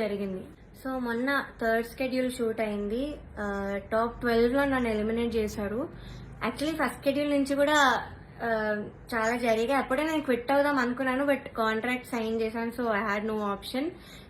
జరిగింది. సో మొన్న third schedule shoot అయింది. టాప్ ట్వెల్వ్లో నన్ను ఎలిమినేట్ చేశారు. యాక్చువల్లీ ఫస్ట్ స్కెడ్యూల్ నుంచి కూడా చాలా జరిగాయి. అప్పుడే నేను క్విట్ అవుదాం అనుకున్నాను బట్ కాంట్రాక్ట్ సైన్ చేశాను so I had no option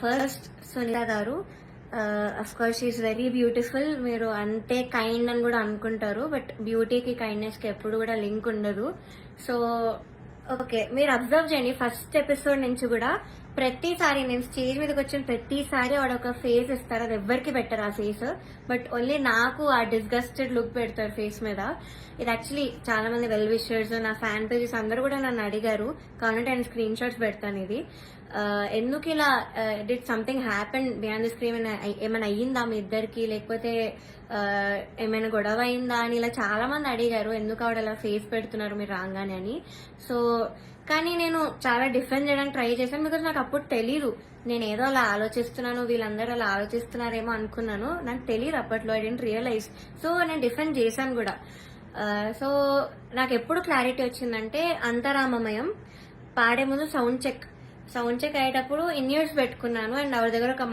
First Sunitha garu. Of course is very beautiful మీరు అంతే కైండ్ అని కూడా అనుకుంటారు బట్ బ్యూటీకి కైండ్నెస్కి ఎప్పుడు కూడా లింక్ ఉండదు. సో ఓకే మీరు అబ్జర్వ్ చేయండి. ఫస్ట్ ఎపిసోడ్ నుంచి కూడా ప్రతిసారి నేను స్టేజ్ మీదకి వచ్చిన ప్రతిసారి వాడు ఒక ఫేస్ ఇస్తారు అది ఎవ్వరికి పెట్టరు ఆ ఫేస్ బట్ ఓన్లీ నాకు ఆ డిస్గస్టెడ్ లుక్ పెడతారు ఫేస్ మీద. ఇది యాక్చువల్లీ చాలా మంది వెల్ విషర్స్ నా ఫ్యాన్ పేజెస్ అందరూ కూడా నన్ను అడిగారు. కాబట్టి నేను స్క్రీన్ షాట్స్ పెడతాను ఇది. ఎందుకు ఇలా did something happen beyond the screen ఏమైనా అయ్యిందా మీ ఇద్దరికి? లేకపోతే ఏమైనా గొడవ అయిందా అని ఇలా చాలా మంది అడిగారు. ఎందుకు ఆవిడ అలా ఫేస్ పెడుతున్నారు మీరు రాగానే అని. సో కానీ నేను చాలా డిఫెండ్ చేయడానికి ట్రై చేశాను బికాజ్ నాకు అప్పుడు తెలీదు. నేను ఏదో అలా ఆలోచిస్తున్నాను వీళ్ళందరూ అలా ఆలోచిస్తున్నారేమో అనుకున్నాను. నాకు తెలియదు అప్పట్లో ఐ డెంట్ రియలైజ్ సో నేను డిఫెండ్ చేశాను కూడా. సో నాకు ఎప్పుడు క్లారిటీ వచ్చిందంటే అంతరామమయం పాడే ముందు సౌండ్ చెక్. సౌండ్ చెక్ అయ్యేటప్పుడు ఇన్ ఇయర్స్ పెట్టుకున్నాను అండ్ ఎవరి దగ్గర ఒక